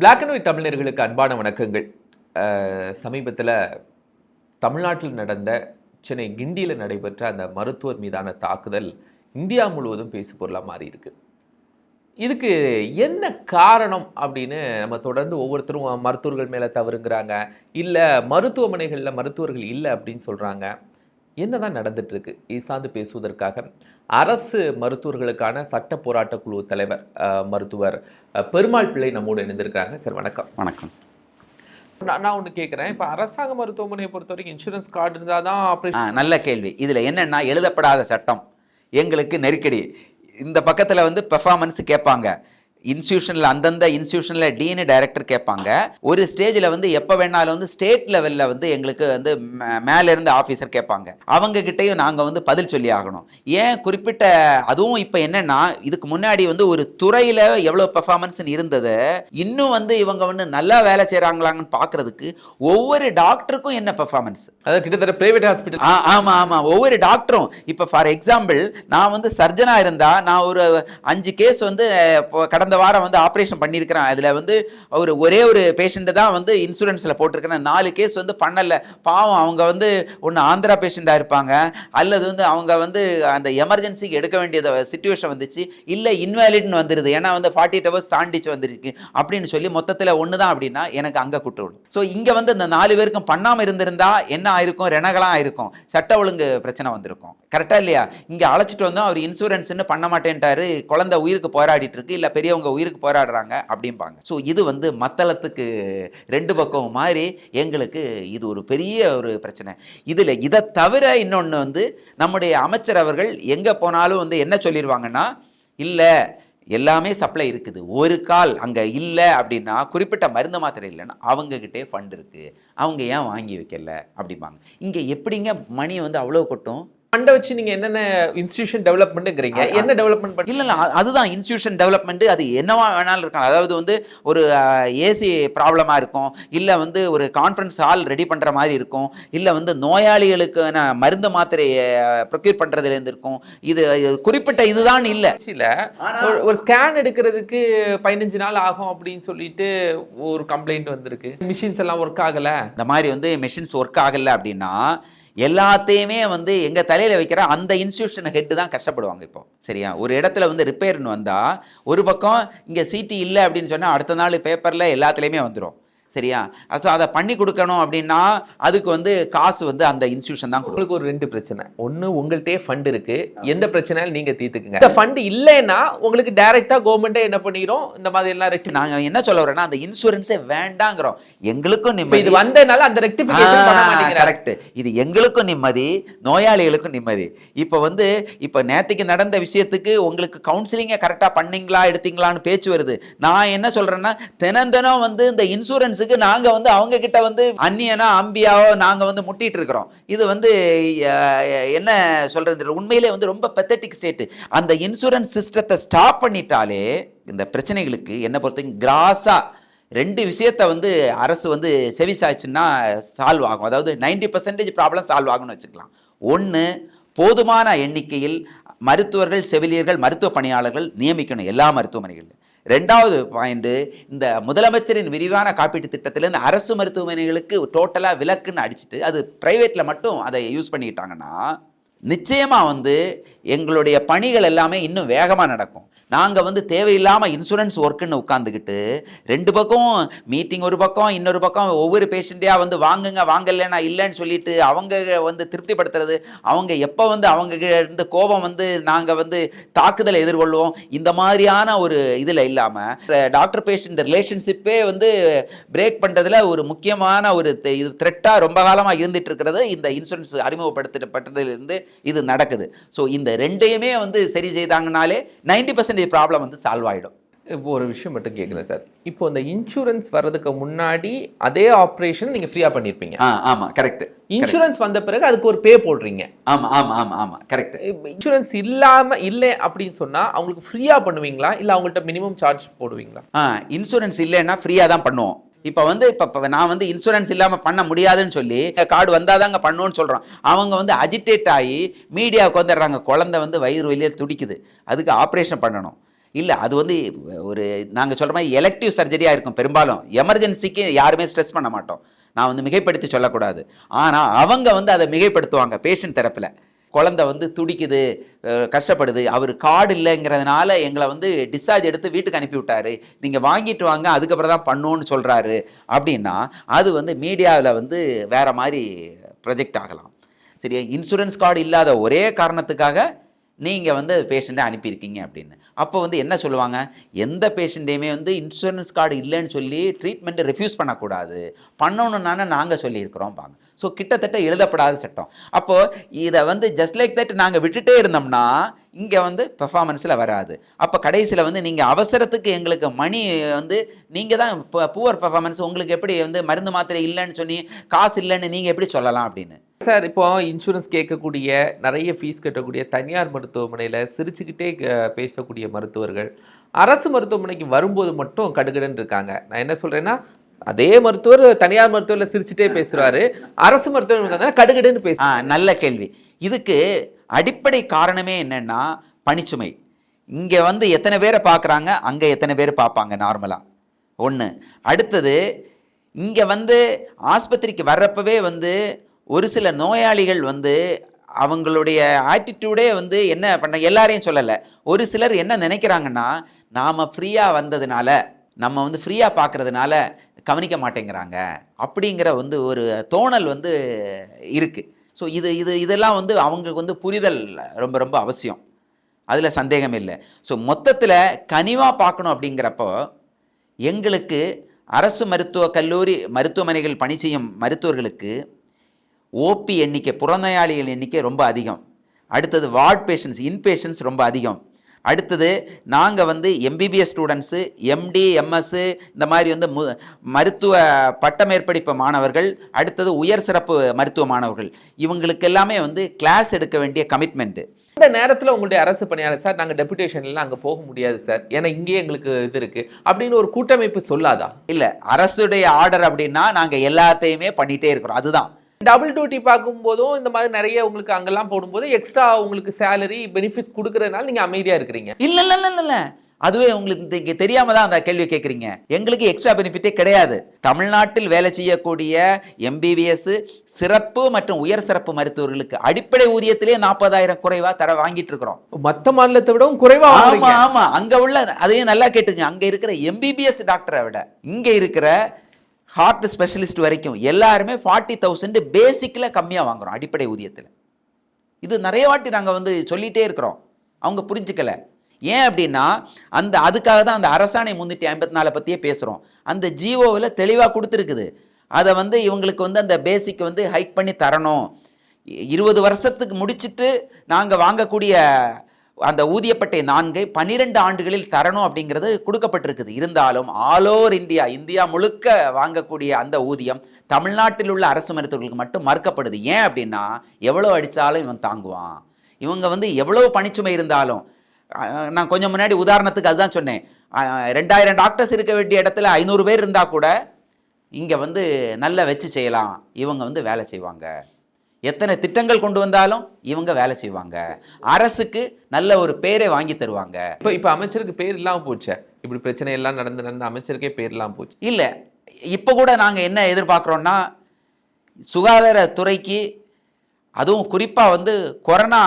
Black and white தமிழர்களுக்கு அன்பான வணக்கங்கள். சமீபத்தில் தமிழ்நாட்டில் நடந்த சென்னை கிண்டியில் நடைபெற்ற அந்த மருத்துவர் மீதான தாக்குதல் இந்தியா முழுவதும் பேசு பொருளாக மாறி இருக்கு இதுக்கு என்ன காரணம் அப்படின்னு நம்ம தொடர்ந்து ஒவ்வொருத்தரும் மருத்துவர்கள் மேலே தவறுங்கிறாங்க இல்லை மருத்துவமனைகளில் மருத்துவர்கள் இல்லை அப்படின்னு சொல்கிறாங்க என்னதான் நடந்துட்டு இருக்கு? இது சார்ந்து பேசுவதற்காக அரசு மருத்துவர்களுக்கான சட்ட போராட்ட குழு தலைவர் மருத்துவர் பெருமாள் பிள்ளை நம்மோடு இணைந்திருக்காங்க சார் வணக்கம். வணக்கம். நான் நான் ஒன்று கேட்குறேன் இப்போ அரசாங்க மருத்துவமனையை பொறுத்த வரைக்கும் இன்சூரன்ஸ் கார்டு இருந்தால் தான் ஆப்ரேஷன் நல்ல கேள்வி. இதில் என்னன்னா எழுதப்படாத சட்டம் எங்களுக்கு நெருக்கடி. இந்த பக்கத்தில் வந்து பெர்ஃபார்மன்ஸ் கேட்பாங்க இன்ஸ்டியூஷனில் அந்தந்த இன்ஸ்டியூஷனில் டீனு டைரக்டர் கேட்பாங்க. ஒரு ஸ்டேஜில் வந்து எப்போ வேணாலும் வந்து ஸ்டேட் லெவலில் வந்து எங்களுக்கு வந்து மே- மேல இருந்து ஆஃபீஸர் கேட்பாங்க. அவங்க கிட்டயும் நாங்கள் வந்து பதில் சொல்லி ஆகணும். ஏன் குறிப்பிட்ட அதுவும் இப்போ என்னன்னா இதுக்கு முன்னாடி வந்து ஒரு துறையில் எவ்வளோ பெர்ஃபார்மன்ஸ் இருந்தது இன்னும் வந்து இவங்க வந்து நல்லா வேலை செய்கிறாங்களாங்கன்னு பார்க்கறதுக்கு ஒவ்வொரு டாக்டருக்கும் என்ன பெர்ஃபார்மன்ஸ் அதாவது கிட்டத்தட்ட பிரைவேட் ஹாஸ்பிட்டல் ஆ ஆமா ஆமா. ஒவ்வொரு டாக்டரும் இப்போ ஃபார் எக்ஸாம்பிள் நான் வந்து சர்ஜனா இருந்தா நான் ஒரு அஞ்சு கேஸ் வந்து இப்போ கடந்த வாரம் வந்து ஆப்ரேஷன் பண்ணியிருக்கிறேன். அதில் வந்து ஒரு ஒரே ஒரு பேஷண்ட்டு தான் வந்து இன்சூரன்ஸில் போட்டிருக்கிறேன். நாலு கேஸ் வந்து பண்ணலை. பாவம் அவங்க வந்து ஒன்று ஆந்திரா பேஷண்ட்டாக இருப்பாங்க. அல்லது வந்து அவங்க வந்து அந்த எமர்ஜென்சிக்கு எடுக்க வேண்டிய சுச்சுவேஷன் வந்துச்சு. இல்லை இன்வேலிட்னு வந்துருது. ஏன்னா வந்து ஃபார்ட்டி எயிட் ஹவர்ஸ் தாண்டிச்சு வந்துருக்கு. அப்படின்னு சொல்லி மொத்தத்தில் ஒன்று தான் அப்படின்னா எனக்கு அங்கே குட்டு ஸோ இங்கே வந்து இந்த நாலு பேருக்கும் பண்ணாமல் இருந்திருந்தா என்ன ஆயிருக்கும்? ரெனகலாம் ஆயிருக்கும். சட்ட ஒழுங்கு பிரச்சனை வந்திருக்கும். கரெக்டாக இல்லையா? இங்கே அழைச்சிட்டு வந்தோம். அவர் இன்சூரன்ஸ்னு பண்ண மாட்டேன்ட்டாரு. குழந்தை உயிருக்கு போராடிட்டு இருக்கு. இல்லை பெரியவங்க உயிருக்கு போராடுறாங்க அப்படிம்பாங்க. ஸோ இது வந்து மத்தளத்துக்கு ரெண்டு பக்கம் மாதிரி எங்களுக்கு இது ஒரு பெரிய ஒரு பிரச்சனை. இதில் இதை தவிர இன்னொன்று வந்து நம்முடைய அமைச்சர் அவர்கள் எங்கே போனாலும் வந்து என்ன சொல்லிடுவாங்கன்னா இல்லை எல்லாமே சப்ளை இருக்குது. ஒரு கால் அங்கே இல்லை அப்படின்னா குறிப்பிட்ட மருந்து மாத்திரை இல்லைன்னா அவங்கக்கிட்டே ஃபண்ட் இருக்குது அவங்க ஏன் வாங்கி வைக்கல? அப்படிம்பாங்க. இங்கே எப்படிங்க மணி வந்து அவ்வளோ கொட்டும்? ஃபண்டை வச்சு நீங்க என்னென்ன இன்ஸ்டிடியூஷன் டெவலப்மெண்ட்ங்கிறீங்க அ- என்ன டெவலப்மெண்ட் பண்ணி இல்லை இல்லை அதுதான் இன்ஸ்டியூஷன் டெவலப்மெண்ட் அது என்னவா வேணாலும் இருக்கலாம். அதாவது வந்து ஒரு ஏசி ப்ராப்ளமாக இருக்கும். இல்லை வந்து ஒரு கான்ஃபரன்ஸ் ஹால் ரெடி பண்ணுற மாதிரி இருக்கும். இல்லை வந்து நோயாளிகளுக்கான மருந்து மாத்திரை ப்ரொக்யூர் பண்ணுறதுலேருந்து இருக்கும். இது குறிப்பிட்ட இதுதான் இல்லை. ஒரு- ஒரு ஸ்கேன் எடுக்கிறதுக்கு பதினஞ்சு நாள் ஆகும் அப்படின்னு சொல்லிட்டு ஒரு கம்ப்ளைண்ட் வந்திருக்கு. மிஷின்ஸ் எல்லாம் ஒர்க் ஆகல? இந்த மாதிரி வந்து மெஷின்ஸ் ஒர்க் ஆகலை அப்படின்னா எல்லாத்தையுமே வந்து எங்கள் தலையில் வைக்கிற அந்த இன்ஸ்டியூஷனை ஹெட்டு தான் கஷ்டப்படுவாங்க இப்போ. சரியா? ஒரு இடத்துல வந்து ரிப்பேர்னு வந்தால் ஒரு பக்கம் இங்கே சிடி இல்லை அப்படின்னு சொன்னால் அடுத்த நாள் பேப்பரில் எல்லாத்துலேயுமே வந்துடும் சரியா? ஸோ அதை பண்ணி கொடுக்கணும் அப்படின்னா அதுக்கு வந்து காசு வந்து அந்த இன்ஸ்டியூஷன் தான் உங்களுக்கு ஒரு ரெண்டு பிரச்சனை. ஒண்ணு உங்கள்கிட்டயே ஃபண்ட் இருக்கு. எந்த பிரச்சனையாலும் நீங்க தீர்த்துக்குங்க. இந்த ஃபண்ட் இல்லைன்னா உங்களுக்கு டைரக்டா கவர்மெண்டே என்ன பண்ணிரும்? இந்த மாதிரி எல்லாம் ரெக்டிஃபை நாங்கள் என்ன சொல்ல வரோன்னா அந்த இன்சூரன்ஸே வேண்டாங்கிறோம். எங்களுக்கும் நிம்மதி. இது வந்தனால அந்த ரெக்டிஃபிகேஷன் கரெக்ட் இது எங்களுக்கும் நிம்மதி நோயாளிகளுக்கும் நிம்மதி. இப்போ வந்து இப்போ நேத்திக்கு நடந்த விஷயத்துக்கு உங்களுக்கு கவுன்சிலிங்கை கரெக்டாக பண்ணீங்களா எடுத்தீங்களான்னு பேச்சு வருது. நான் என்ன சொல்றேன்னா தினம் தினம் வந்து இந்த இன்சூரன்ஸுக்கு நாங்கள் வந்து அவங்க கிட்ட வந்து அந்நியனா அம்பியாவோ நாங்கள் வந்து முட்டிட்டு இருக்கிறோம். இது வந்து என்ன சொல்கிறது உண்மையிலே வந்து ரொம்ப பெத்தட்டிக் ஸ்டேட்டு அந்த இன்சூரன்ஸ் சிஸ்டத்தை ஸ்டாப் பண்ணிட்டாலே இந்த பிரச்சனைகளுக்கு என்னை பொறுத்தவரைக்கும் கிராஸாக ரெண்டு விஷயத்தை வந்து அரசு வந்து செவி சாய்ச்சுன்னா சால்வ் ஆகும். அதாவது 90% பர்சன்டேஜ் ப்ராப்ளம் சால்வ் ஆகும்னு வச்சுக்கலாம். ஒன்று போதுமான எண்ணிக்கையில் மருத்துவர்கள் செவிலியர்கள் மருத்துவ பணியாளர்கள் நியமிக்கணும். எல்லா மருத்துவமனைகளிலும். ரெண்டாவது பாயிண்ட்டு இந்த முதலமைச்சரின் விரிவான காப்பீட்டு திட்டத்திலேருந்து அரசு மருத்துவமனைகளுக்கு டோட்டலாக விலக்குன்னு அடிச்சுட்டு அது ப்ரைவேட்டில் மட்டும் அதை யூஸ் பண்ணிக்கிட்டாங்கன்னா நிச்சயமாக வந்து எங்களுடைய பணிகள் எல்லாமே இன்னும் வேகமாக நடக்கும். நாங்கள் வந்து தேவையில்லாமல் இன்சூரன்ஸ் ஒர்க்குன்னு உட்காந்துக்கிட்டு ரெண்டு பக்கம் மீட்டிங் ஒரு பக்கம் இன்னொரு பக்கம் ஒவ்வொரு பேஷண்ட்டையாக வந்து வாங்குங்க வாங்கலைன்னா இல்லைன்னு சொல்லிட்டு அவங்க வந்து திருப்திப்படுத்துறது அவங்க எப்போ வந்து அவங்க இருந்து கோபம் வந்து நாங்கள் வந்து தாக்குதலை எதிர்கொள்வோம் இந்த மாதிரியான ஒரு இதில் இல்லாமல் டாக்டர் பேஷண்ட் ரிலேஷன்ஷிப்பே வந்து பிரேக் பண்ணுறதுல ஒரு முக்கியமான ஒரு இது த்ரெட்டாக ரொம்ப காலமாக இருந்துட்டு இருக்கிறது இந்த இன்சூரன்ஸ் அறிமுகப்படுத்தப்பட்டதுலேருந்து இது நடக்குது. ஸோ இந்த ரெண்டையுமே வந்து சரி செய்தாங்கனாலே 90% பர்சன்டேஜ் ப்ராப்ளம் வந்து சால்வ் ஆகிடும் இப்போ ஒரு விஷயம் மட்டும் கேட்குறேன் சார் இப்போ இந்த இன்சூரன்ஸ் வர்றதுக்கு முன்னாடி அதே ஆப்ரேஷன் நீங்க ஃப்ரீயா பண்ணிருப்பீங்க. ஆ ஆமாம் கரெக்ட் இன்சூரன்ஸ் வந்த பிறகு அதுக்கு ஒரு பே போடுறீங்க. ஆமாம் ஆமாம் ஆமாம் ஆமாம் கரெக்ட் இன்சூரன்ஸ் இல்லாம இல்லை அப்படின்னு சொன்னா அவங்களுக்கு ஃப்ரீயா பண்ணுவீங்களா? இல்ல அவங்கள்ட்ட மினிமம் சார்ஜ் போடுவீங்களா? ஆ இன்சூரன்ஸ் இல்லைன்னா ஃப்ரீயாக தான் பண்ணுவோம். இப்போ வந்து இப்போ நான் வந்து இன்சூரன்ஸ் இல்லாமல் பண்ண முடியாதுன்னு சொல்லி கார்டு வந்தாதாங்க பண்ணுவோன்னு சொல்கிறோம் அவங்க வந்து அஜிடேட் ஆகி மீடியாவுக்கு வந்துடுறாங்க. குழந்தை வந்து வயிறு வெளியே துடிக்குது. அதுக்கு ஆப்ரேஷன் பண்ணணும். இல்லை அது வந்து ஒரு நாங்கள் சொல்கிற மாதிரி எலக்டிவ் சர்ஜரியாக இருக்கும். பெரும்பாலும் எமர்ஜென்சிக்கு யாருமே ஸ்ட்ரெஸ் பண்ண மாட்டோம். நான் வந்து மிகைப்படுத்தி சொல்லக்கூடாது. ஆனால் அவங்க வந்து அதை மிகைப்படுத்துவாங்க. பேஷண்ட் தரப்பில். குழந்தை வந்து துடிக்குது கஷ்டப்படுது அவர் கார்டு இல்லைங்கிறதுனால எங்களை வந்து டிஸ்சார்ஜ் எடுத்து வீட்டுக்கு அனுப்பி விட்டாரு நீங்கள் வாங்கிட்டு வாங்க அதுக்கப்புறம் தான் பண்ணுன்னு சொல்கிறாரு அப்படின்னா அது வந்து மீடியாவில் வந்து வேறு மாதிரி ப்ரொஜெக்ட் ஆகலாம். சரியா? இன்சூரன்ஸ் கார்டு இல்லாத ஒரே காரணத்துக்காக நீங்கள் வந்து பேஷண்ட்டை அனுப்பியிருக்கீங்க அப்படின்னு. அப்போ வந்து என்ன சொல்லுவாங்க? எந்த பேஷண்ட்டையுமே வந்து இன்சூரன்ஸ் கார்டு இல்லைன்னு சொல்லி ட்ரீட்மெண்ட்டை ரெஃப்யூஸ் பண்ணக்கூடாது. பண்ணணுன்னானே நாங்கள் சொல்லியிருக்கிறோம் பாங்க. ஸோ கிட்டத்தட்ட எழுதப்படாத சட்டம். அப்போது இதை வந்து ஜஸ்ட் லைக் தட் நாங்கள் விட்டுட்டே இருந்தோம்னா இங்கே வந்து பெர்ஃபார்மன்ஸில் வராது. அப்போ கடைசியில் வந்து நீங்கள் அவசரத்துக்கு எங்களுக்கு மணி வந்து நீங்கள் தான் இப்போ புவர் பெர்ஃபார்மன்ஸ் உங்களுக்கு எப்படி வந்து மருந்து மாத்திரை இல்லைன்னு சொல்லி காசு இல்லைன்னு நீங்கள் எப்படி சொல்லலாம் அப்படின்னு? சார் இப்போ இன்சூரன்ஸ் கேட்கக்கூடிய நிறைய ஃபீஸ் கட்டக்கூடிய தனியார் மருத்துவமனையில் சிரிச்சுக்கிட்டே க- பேசக்கூடிய மருத்துவர்கள் அரசு மருத்துவமனைக்கு வரும்போது மட்டும் கடுகடுன்னு இருக்காங்க. நான் என்ன சொல்றேன்னா அதே மருத்துவர் தனியார் மருத்துவரில் சிரிச்சுட்டே பேசுறாரு. அரசு மருத்துவர் கடுகடுன்னு பேச நல்ல கேள்வி. இதுக்கு அடிப்படை காரணமே என்னன்னா பணிச்சுமை. இங்கே வந்து எத்தனை பேரை பார்க்குறாங்க அங்கே எத்தனை பேர் பார்ப்பாங்க நார்மலாக ஒன்று அடுத்தது இங்கே வந்து ஆஸ்பத்திரிக்கு வர்றப்பவே வந்து ஒரு சில நோயாளிகள் வந்து அவங்களுடைய ஆட்டிடியூடே வந்து என்ன பண்ண எல்லாரையும் சொல்லலை. ஒரு சிலர் என்ன நினைக்கிறாங்கன்னா நாம் ஃப்ரீயாக வந்ததுனால நம்ம வந்து ஃப்ரீயாக பார்க்கறதுனால கவனிக்க மாட்டேங்கிறாங்க. அப்படிங்கிற வந்து ஒரு தோணல் வந்து இருக்குது ஸோ இது இது இதெல்லாம் வந்து அவங்களுக்கு வந்து புரிதல் ரொம்ப ரொம்ப அவசியம். அதில் சந்தேகம் இல்லை. ஸோ மொத்தத்தில் கனிவாக பார்க்கணும் அப்படிங்கிறப்போ எங்களுக்கு அரசு மருத்துவக் கல்லூரி மருத்துவமனைகள் பணி செய்யும் மருத்துவர்களுக்கு ஓபி எண்ணிக்கை புறநோயாளிகள் எண்ணிக்கை ரொம்ப அதிகம். அடுத்தது வார்ட் பேஷண்ட்ஸ் இன்பேஷண்ட்ஸ் ரொம்ப அதிகம். அடுத்தது நாங்கள் வந்து எம்பிபிஎஸ் ஸ்டூடெண்ட்ஸு எம்டி எம்எஸ்ஸு இந்த மாதிரி வந்து மு மருத்துவ பட்டமேற்படிப்பு மாணவர்கள் அடுத்தது உயர் சிறப்பு மருத்துவ மாணவர்கள். இவங்களுக்கு எல்லாமே வந்து கிளாஸ் எடுக்க வேண்டிய கமிட்மெண்ட்டு இந்த நேரத்தில் உங்களுடைய அரசு பணியாளர் சார் நாங்கள் டெபுடேஷன்லாம் அங்கே போக முடியாது சார். ஏன்னா இங்கேயே எங்களுக்கு இது இருக்கு. அப்படின்னு ஒரு கூட்டமைப்பு சொல்லாதா? இல்லை அரசுடைய ஆர்டர் அப்படின்னா நாங்கள் எல்லாத்தையுமே பண்ணிகிட்டே இருக்கிறோம். அதுதான். டபுள் டியூட்டி பார்க்கும்போதும் இந்த மாதிரி நிறைய உங்களுக்கு அங்கெல்லாம் போடும்போது எக்ஸ்ட்ரா உங்களுக்கு சேலரி பெனிஃபிட்ஸ் கொடுக்கறதுனால நீங்க அமைதியா இருக்கிறீங்க. இல்ல இல்ல இல்ல இல்ல, அதுவே உங்களுக்கு இங்க தெரியாம தான் அந்த கேள்வி கேட்குறீங்க எங்களுக்கு எக்ஸ்ட்ரா பெனிஃபிட்டே கிடையாது. தமிழ்நாட்டில் வேலை செய்யக்கூடிய எம்பிபிஎஸ் சிறப்பு மற்றும் உயர் சிறப்பு மருத்துவர்களுக்கு அடிப்படை ஊதியத்திலே நாற்பதாயிரம் குறைவா தர வாங்கிட்டு இருக்கிறோம். மத்த மாநிலத்தை விடவும் குறைவா ஆமா வாங்குறீங்க. ஆமா அங்க உள்ள அதையும் நல்லா கேட்டுங்க அங்க இருக்கிற எம்பிபிஎஸ் டாக்டரை விட இங்க இருக்கிற ஹார்ட் ஸ்பெஷலிஸ்ட் வரைக்கும் எல்லாருமே ஃபார்ட்டி தௌசண்ட் பேசிக்கில் கம்மியாக வாங்குறோம் அடிப்படை ஊதியத்தில். இது நிறைய வாட்டி நாங்கள் வந்து சொல்லிகிட்டே இருக்கிறோம். அவங்க புரிஞ்சுக்கல. ஏன் அப்படின்னா அந்த அதுக்காக தான் அந்த அரசாணை முந்நூற்றி ஐம்பத்தி நாலு பற்றியே பேசுகிறோம் அந்த ஜிஓவில் தெளிவாக கொடுத்துருக்குது. அதை வந்து இவங்களுக்கு வந்து அந்த பேசிக் வந்து ஹைக் பண்ணி தரணும். இ- இருபது வருஷத்துக்கு முடிச்சுட்டு நாங்கள் வாங்கக்கூடிய அந்த ஊதியப்பட்டை நான்கை பன்னிரெண்டு ஆண்டுகளில் தரணும் அப்படிங்கிறது கொடுக்கப்பட்டிருக்குது. இருந்தாலும் ஆல் ஓவர் இந்தியா இந்தியா முழுக்க வாங்கக்கூடிய அந்த ஊதியம் தமிழ்நாட்டில் உள்ள அரசு மருத்துவர்களுக்கு மட்டும் மறுக்கப்படுது. ஏன் அப்படின்னா எவ்வளோ அடித்தாலும் இவன் தாங்குவான். இவங்க வந்து எவ்வளோ பணிச்சுமை இருந்தாலும் நான் கொஞ்சம் முன்னாடி உதாரணத்துக்கு அதுதான் சொன்னேன். ரெண்டாயிரம் டாக்டர்ஸ் இருக்க வேண்டிய இடத்துல ஐநூறு பேர் இருந்தால் கூட இங்கே வந்து நல்லா வச்சு செய்யலாம். இவங்க வந்து வேலை செய்வாங்க. எத்தனை திட்டங்கள் கொண்டு வந்தாலும் இவங்க வேலை செய்வாங்க. அரசுக்கு நல்ல ஒரு பேரை வாங்கி தருவாங்க. இப்ப இப்ப அமைச்சருக்கு பேர் இல்லாம போச்சே? இப்படி பிரச்சனை எல்லாம் நடந்து நடந்து அமைச்சருக்கே பேர் இல்லாம போச்சு. இல்லை. இப்போ கூட நாங்கள் என்ன எதிர்பார்க்குறோன்னா சுகாதாரத்துறைக்கு அதுவும் குறிப்பாக வந்து கொரோனா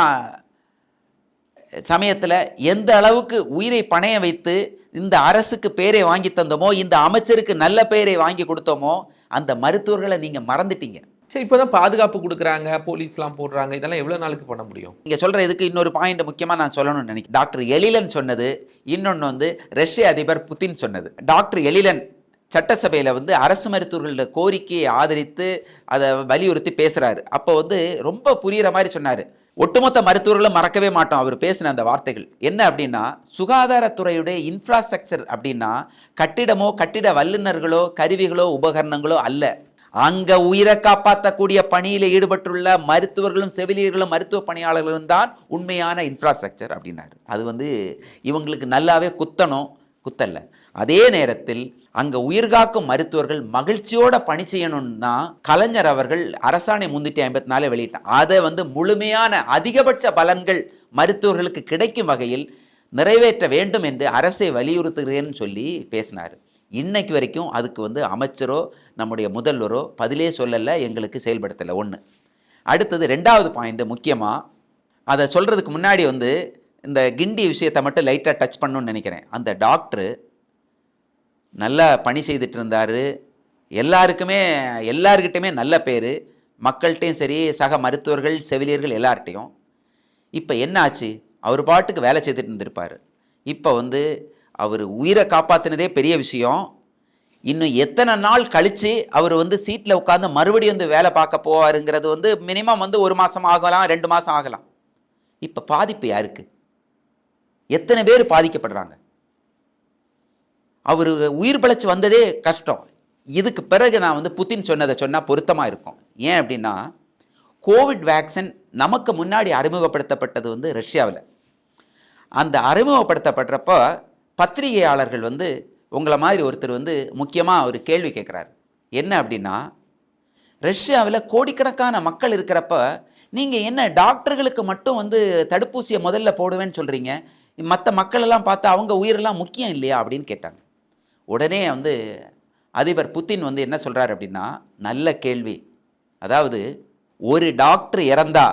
சமயத்தில் எந்த அளவுக்கு உயிரை பணைய வைத்து இந்த அரசுக்கு பேரை வாங்கி தந்தோமோ இந்த அமைச்சருக்கு நல்ல பெயரை வாங்கி கொடுத்தோமோ அந்த மருத்துவர்களை நீங்கள் மறந்துட்டீங்க. சரி இப்போ தான் பாதுகாப்பு கொடுக்குறாங்க போலீஸ்லாம் போடுறாங்க இதெல்லாம் எவ்வளோ நாளுக்கு பண்ண முடியும்? நீங்கள் சொல்கிற இதுக்கு இன்னொரு பாயிண்ட் முக்கியமாக நான் சொல்லணும்னு நினைக்கிறேன். டாக்டர் எழிலன் சொன்னது இன்னொன்று வந்து ரஷ்ய அதிபர் புத்தின் சொன்னது. டாக்டர் எழிலன் சட்டசபையில் வந்து அரசு மருத்துவர்களோட கோரிக்கையை ஆதரித்து அதை வலியுறுத்தி பேசுகிறாரு அப்போ வந்து ரொம்ப புரிகிற மாதிரி சொன்னார். ஒட்டுமொத்த மருத்துவர்களும் மறக்கவே மாட்டோம் அவர் பேசின அந்த வார்த்தைகள். என்ன அப்படின்னா சுகாதாரத்துறையுடைய இன்ஃப்ராஸ்ட்ரக்சர் அப்படின்னா கட்டிடமோ கட்டிட வல்லுநர்களோ கருவிகளோ உபகரணங்களோ அல்ல. அங்க உயிரை காப்பாற்றக்கூடிய பணியில் ஈடுபட்டுள்ள மருத்துவர்களும் செவிலியர்களும் மருத்துவ பணியாளர்களும் தான் உண்மையான இன்ஃப்ராஸ்ட்ரக்சர் அப்படின்னாரு. அது வந்து இவங்களுக்கு நல்லாவே குத்தணும். குத்தல்ல அதே நேரத்தில் அங்க உயிர்காக்கும் மருத்துவர்கள் மகிழ்ச்சியோட பணி செய்யணும்னா கலைஞர் அவர்கள் அரசாணை முன்னூற்றி ஐம்பத்தி நாலு வெளியிட்டான் அதை வந்து முழுமையான அதிகபட்ச பலன்கள் மருத்துவர்களுக்கு கிடைக்கும் வகையில் நிறைவேற்ற வேண்டும் என்று அரசை வலியுறுத்துகிறேன்னு சொல்லி பேசினார். இன்னைக்கு வரைக்கும் அதுக்கு வந்து அமைச்சரோ நம்முடைய முதல்வரோ பதிலே சொல்லலை எங்களுக்கு செயல்படுத்தலை. ஒன்று அடுத்தது ரெண்டாவது பாயிண்ட்டு முக்கியமாக அதை சொல்கிறதுக்கு முன்னாடி வந்து இந்த கிண்டி விஷயத்தை மட்டும் லைட்டாக டச் பண்ணணும்னு நினைக்கிறேன். அந்த டாக்டரு நல்லா பணி செய்துட்டு இருந்தார். எல்லாருக்குமே எல்லார்கிட்டையுமே நல்ல பேர். மக்கள்கிட்டையும் சரி சக மருத்துவர்கள் செவிலியர்கள் எல்லார்கிட்டையும். இப்போ என்ன ஆச்சு? அவர் பாட்டுக்கு வேலை செய்துட்டு இருந்திருப்பார். இப்போ வந்து அவர் உயிரை காப்பாற்றினதே பெரிய விஷயம். இன்னும் எத்தனை நாள் கழித்து அவர் வந்து சீட்டில் உட்காந்து மறுபடியும் வந்து வேலை பார்க்க போவாருங்கிறது வந்து மினிமம் வந்து ஒரு மாதம் ஆகலாம் ரெண்டு மாதம் ஆகலாம். இப்போ பாதிப்பு யாருக்கு? எத்தனை பேர் பாதிக்கப்படுறாங்க? அவர் உயிர் பிழைச்சி வந்ததே கஷ்டம். இதுக்கு பிறகு நான் வந்து புத்தின் சொன்னதை சொன்னால் பொருத்தமாக இருக்கும். ஏன் அப்படின்னா கோவிட் வேக்சின் நமக்கு முன்னாடி அறிமுகப்படுத்தப்பட்டது வந்து ரஷ்யாவில். அந்த அறிமுகப்படுத்தப்படுறப்போ பத்திரிகையாளர்கள் வந்து உங்களை மாதிரி ஒருத்தர் வந்து முக்கியமாக ஒரு கேள்வி கேட்குறாரு. என்ன அப்படின்னா ரஷ்யாவில் கோடிக்கணக்கான மக்கள் இருக்கிறப்ப நீங்கள் என்ன டாக்டர்களுக்கு மட்டும் வந்து தடுப்பூசியை முதல்ல போடுவேன்னு சொல்கிறீங்க மற்ற மக்களெல்லாம் பார்த்தா அவங்க உயிரெல்லாம் முக்கியம் இல்லையா அப்படின்னு கேட்டாங்க. உடனே வந்து அதிபர் புத்தின் வந்து என்ன சொல்கிறார் அப்படின்னா நல்ல கேள்வி. அதாவது ஒரு டாக்டர் இறந்தா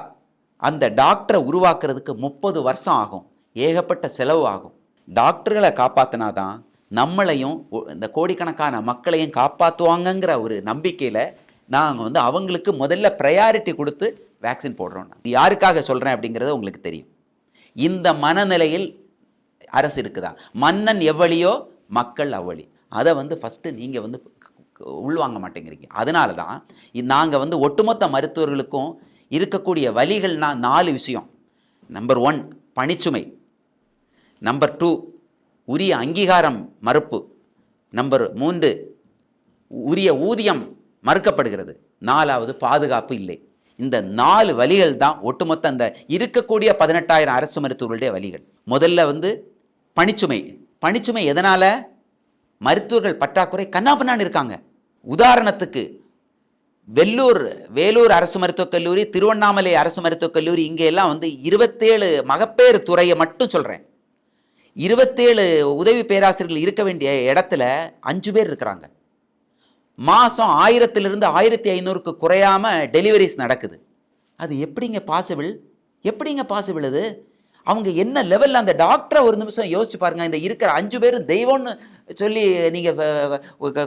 அந்த டாக்டரை உருவாக்குறதுக்கு முப்பது வருஷம் ஆகும். ஏகப்பட்ட செலவு ஆகும். டாக்டர்களை காப்பாற்றினாதான் நம்மளையும் இந்த கோடிக்கணக்கான மக்களையும் காப்பாற்றுவாங்கங்கிற ஒரு நம்பிக்கையில் நாங்கள் வந்து அவங்களுக்கு முதல்ல ப்ரையாரிட்டி கொடுத்து வேக்சின் போடுறோம். இது யாருக்காக சொல்கிறேன் அப்படிங்கிறது உங்களுக்கு தெரியும். இந்த மனநிலையில் அரசு இருக்குதா? மன்னன் எவ்வளியோ மக்கள் அவ்வளி. அதை வந்து ஃபஸ்ட்டு நீங்கள் வந்து உள்வாங்க மாட்டேங்கிறீங்க. அதனால தான் நாங்கள் வந்து ஒட்டுமொத்த மருத்துவர்களுக்கும் இருக்கக்கூடிய வழிகள்னா நாலு விஷயம். நம்பர் ஒன் பணிச்சுமை. நம்பர் டூ உரிய அங்கீகாரம் மறுப்பு. நம்பர் மூன்று உரிய ஊதியம் மறுக்கப்படுகிறது. நாலாவது பாதுகாப்பு இல்லை. இந்த நாலு வழிகள் தான் ஒட்டுமொத்த அந்த இருக்கக்கூடிய பதினெட்டாயிரம் அரசு மருத்துவர்களுடைய வழிகள். முதல்ல வந்து பணிச்சுமை. பணிச்சுமை எதனால்? மருத்துவர்கள் பற்றாக்குறை கண்ணாபண்ணான்னு இருக்காங்க. உதாரணத்துக்கு வெள்ளூர் வேலூர் அரசு மருத்துவக் கல்லூரி திருவண்ணாமலை அரசு மருத்துவக் கல்லூரி இங்கே எல்லாம் வந்து இருபத்தேழு மகப்பேறு துறையை மட்டும் சொல்கிறேன் இருபத்தேழு உதவி பேராசிரியர்கள் இருக்க வேண்டிய இடத்துல அஞ்சு பேர் இருக்கிறாங்க. மாதம் ஆயிரத்திலிருந்து ஆயிரத்தி ஐநூறுக்கு குறையாம டெலிவரிஸ் நடக்குது. அது எப்படிங்க பாசிபிள் எப்படிங்க பாசிபிள் அது? அவங்க என்ன லெவலில் அந்த டாக்டரை ஒரு நிமிஷம் யோசிச்சு பாருங்கள் இந்த இருக்கிற அஞ்சு பேரும் தெய்வம்னு சொல்லி நீங்கள்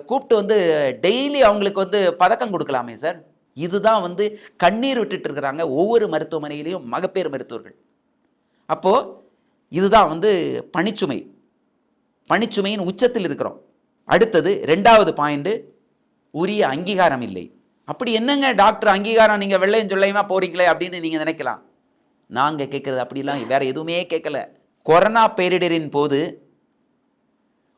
கூப்பிட்டு வந்து டெய்லி அவங்களுக்கு வந்து பதக்கம் கொடுக்கலாமே சார் இதுதான் வந்து கண்ணீர் விட்டுட்டு இருக்கிறாங்க ஒவ்வொரு மருத்துவமனையிலையும் மகப்பேறு மருத்துவர்கள். அப்போது இதுதான் வந்து பணிச்சுமை. பணிச்சுமையின் உச்சத்தில் இருக்கிறோம். அடுத்தது ரெண்டாவது பாயிண்ட்டு உரிய அங்கீகாரம் இல்லை. அப்படி என்னங்க டாக்டர் அங்கீகாரம் நீங்கள் வெள்ளையும் சொல்லையுமா போகிறீங்களே அப்படின்னு நீங்கள் நினைக்கலாம். நாங்கள் கேட்குறது அப்படிலாம் வேற எதுவுமே கேட்கல. கொரோனா பேரிடரின் போது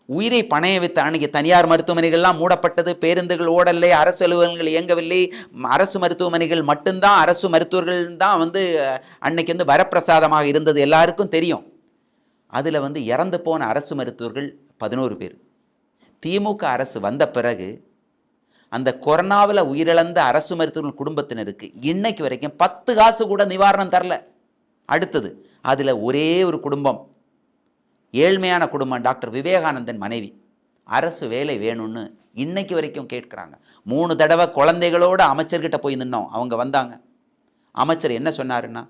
உயிரை பணைய வைத்த அன்றைக்கி தனியார் மருத்துவமனைகள்லாம் மூடப்பட்டது. பேருந்துகள் ஓடலை அரசு அலுவலகங்கள் இயங்கவில்லை. அரசு மருத்துவமனைகள் மட்டும்தான் அரசு மருத்துவர்கள் தான் வந்து அன்னைக்கு வந்து வரப்பிரசாதமாக இருந்தது. எல்லாருக்கும் தெரியும். அதில் வந்து இறந்து போன அரசு மருத்துவர்கள் பதினோரு பேர். திமுக அரசு வந்த பிறகு அந்த கொரோனாவில் உயிரிழந்த அரசு மருத்துவர்கள் குடும்பத்தினருக்கு இன்னைக்கு வரைக்கும் பத்து காசு கூட நிவாரணம் தரல. அடுத்தது அதில் ஒரே ஒரு குடும்பம் ஏழ்மையான குடும்பம் டாக்டர் விவேகானந்தன் மனைவி. அரசு வேலை வேணும்னு இன்னைக்கு வரைக்கும் கேட்குறாங்க. மூணு தடவை குழந்தைகளோட அமைச்சர்கிட்ட போய் நின்னோம் அவங்க வந்தாங்க. அமைச்சர் என்ன சொன்னாருன்னா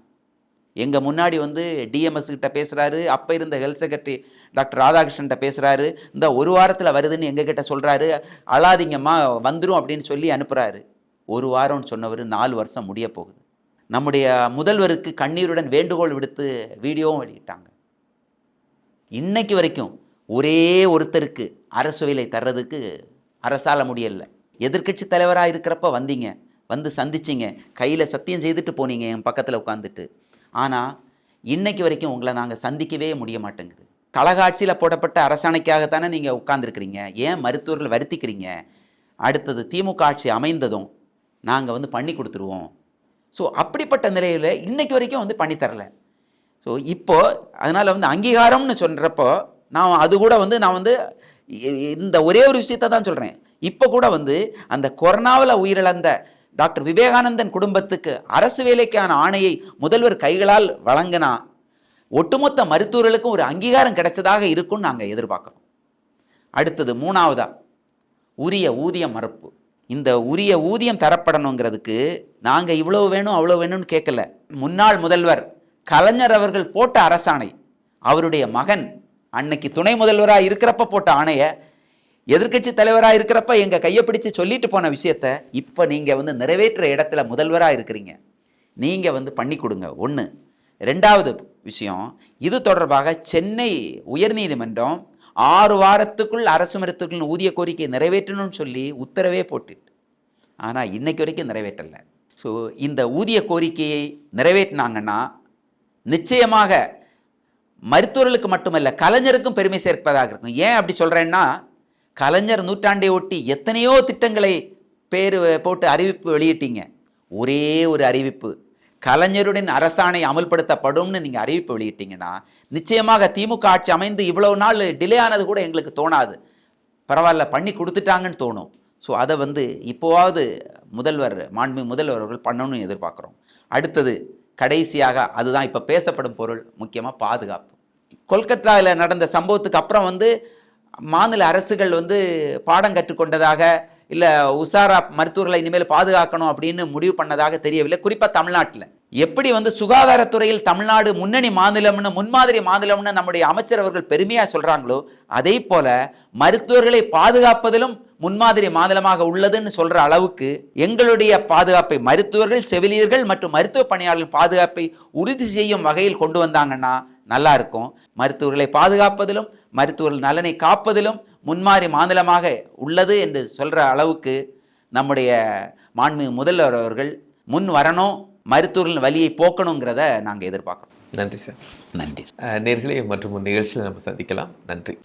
எங்கள் முன்னாடி வந்து டிஎம்எஸ் கிட்ட பேசுகிறாரு அப்போ இருந்த ஹெல்த் செக்ரட்டரி டாக்டர் ராதாகிருஷ்ணன்ட்ட பேசுகிறாரு இந்த ஒரு வாரத்தில் வருதுன்னு எங்ககிட்ட சொல்கிறாரு அழாதீங்கம்மா வந்துடும் அப்படின்னு சொல்லி அனுப்புகிறாரு ஒரு வாரம்னு சொன்னவர் நாலு வருஷம் முடிய போகுது. நம்முடைய முதல்வருக்கு கண்ணீருடன் வேண்டுகோள் விடுத்து வீடியோவும் வெளியிட்டாங்க. இன்னைக்கு வரைக்கும் ஒரே ஒருத்தருக்கு அரசு வேலை தர்றதுக்கு அரசால முடியல. எதிர்க்கட்சி தலைவராக இருக்கிறப்ப வந்தீங்க வந்து சந்திச்சிங்க கையில் சத்தியம் செய்துட்டு போனீங்க என் பக்கத்தில் உட்காந்துட்டு ஆனால் இன்னைக்கு வரைக்கும் உங்களை நாங்கள் சந்திக்கவே முடிய மாட்டேங்குது. கழகாட்சியில் போடப்பட்ட அரசாணைக்காகத்தானே நீங்கள் உட்காந்துருக்கிறீங்க ஏன் மருத்துவர்கள் வருத்திக்கிறீங்க? அடுத்தது திமுக ஆட்சி அமைந்ததும் நாங்கள் வந்து பண்ணி கொடுத்துருவோம். ஸோ அப்படிப்பட்ட நிலையில் இன்றைக்கு வரைக்கும் வந்து பண்ணித்தரல ஸோ இப்போது அதனால் வந்து அங்கீகாரம்னு சொல்கிறப்போ நான் அது கூட வந்து நான் வந்து இந்த ஒரே ஒரு விஷயத்தை தான் சொல்கிறேன் இப்போ கூட வந்து அந்த கொரோனாவில் உயிரிழந்த டாக்டர் விவேகானந்தன் குடும்பத்துக்கு அரசு வேலைக்கான ஆணையை முதல்வர் கைகளால் வழங்கினா ஒட்டுமொத்த மருத்துவர்களுக்கும் ஒரு அங்கீகாரம் கிடைச்சதாக இருக்கும்னு நாங்கள் எதிர்பார்க்குறோம். அடுத்தது மூணாவதா உரிய ஊதியம் மறுப்பு. இந்த உரிய ஊதியம் தரப்படணுங்கிறதுக்கு நாங்கள் இவ்வளோ வேணும் அவ்வளோ வேணும்னு கேட்கல. முன்னாள் முதல்வர் கலைஞர் அவர்கள் போட்ட அரசாணை அவருடைய மகன் அன்னைக்கு துணை முதல்வராக இருக்கிறப்ப போட்ட ஆணையை எதிர்க்கட்சி தலைவராக இருக்கிறப்ப எங்கள் கையை பிடிச்சி சொல்லிட்டு போன விஷயத்த இப்போ நீங்கள் வந்து நிறைவேற்ற இடத்துல முதல்வராக இருக்கிறீங்க. நீங்கள் வந்து பண்ணி கொடுங்க. ஒன்று ரெண்டாவது விஷயம் இது தொடர்பாக சென்னை உயர்நீதிமன்றம் ஆறு வாரத்துக்குள் அரசு மருத்துவர்களின் ஊதிய கோரிக்கையை நிறைவேற்றணும்னு சொல்லி உத்தரவே போட்டுட்டு. ஆனால் இன்னைக்கு வரைக்கும் நிறைவேற்றலை. ஸோ இந்த ஊதிய கோரிக்கையை நிறைவேற்றினாங்கன்னா நிச்சயமாக மருத்துவர்களுக்கு மட்டுமல்ல கலைஞருக்கும் பெருமை சேர்ப்பதாக இருக்கும். ஏன் அப்படி சொல்கிறேன்னா கலைஞர் நூற்றாண்டை ஒட்டி எத்தனையோ திட்டங்களை பேர் போட்டு அறிவிப்பு வெளியிட்டீங்க. ஒரே ஒரு அறிவிப்பு. கலைஞருடன் அரசாணை அமல்படுத்தப்படும்னு நீங்கள் அறிவிப்பு வெளியிட்டீங்கன்னா நிச்சயமாக திமுக ஆட்சி அமைந்து இவ்வளவு நாள் டிலே ஆனது கூட எங்களுக்கு தோணாது. பரவாயில்ல பண்ணி கொடுத்துட்டாங்கன்னு தோணும். ஸோ அதை வந்து இப்போவாவது முதல்வர் மாண்பு முதல்வர் அவர்கள் பண்ணணும்னு எதிர்பார்க்குறோம். அடுத்தது கடைசியாக அதுதான் இப்போ பேசப்படும் பொருள் முக்கியமாக பாதுகாப்பு. கொல்கத்தாவில் நடந்த சம்பவத்துக்கு அப்புறம் வந்து மாநில அரசுகள் வந்து பாடம் கற்றுக்கொண்டதாக இல்லை உஷாரா மருத்துவர்களை இனிமேல் பாதுகாக்கணும் அப்படின்னு முடிவு பண்ணதாக தெரியவில்லை. குறிப்பாக தமிழ்நாட்டில். எப்படி வந்து சுகாதாரத்துறையில் தமிழ்நாடு முன்னணி மாநிலம்னு முன்மாதிரி மாநிலம்னு நம்முடைய அமைச்சர் அவர்கள் பெருமையாக சொல்கிறாங்களோ அதே போல மருத்துவர்களை பாதுகாப்பதிலும் முன்மாதிரி மாநிலமாக உள்ளதுன்னு சொல்கிற அளவுக்கு எங்களுடைய பாதுகாப்பை மருத்துவர்கள் செவிலியர்கள் மற்றும் மருத்துவ பணியாளர்கள் பாதுகாப்பை உறுதி செய்யும் வகையில் கொண்டு வந்தாங்கன்னா நல்லா இருக்கும் மருத்துவர்களை பாதுகாப்பதிலும் மருத்துவர்கள் நலனை காப்பதிலும் முன்மாறி மாநிலமாக உள்ளது என்று சொல்ற அளவுக்கு நம்முடைய மாண்பு முதல்வர் அவர்கள் முன் வரணும் மருத்துவர்களின் வழியை போக்கணுங்கிறத நாங்கள் எதிர்பார்க்குறோம். நன்றி சார். நன்றி. நேர்களே மற்றும் நிகழ்ச்சியில் நம்ம சந்திக்கலாம். நன்றி.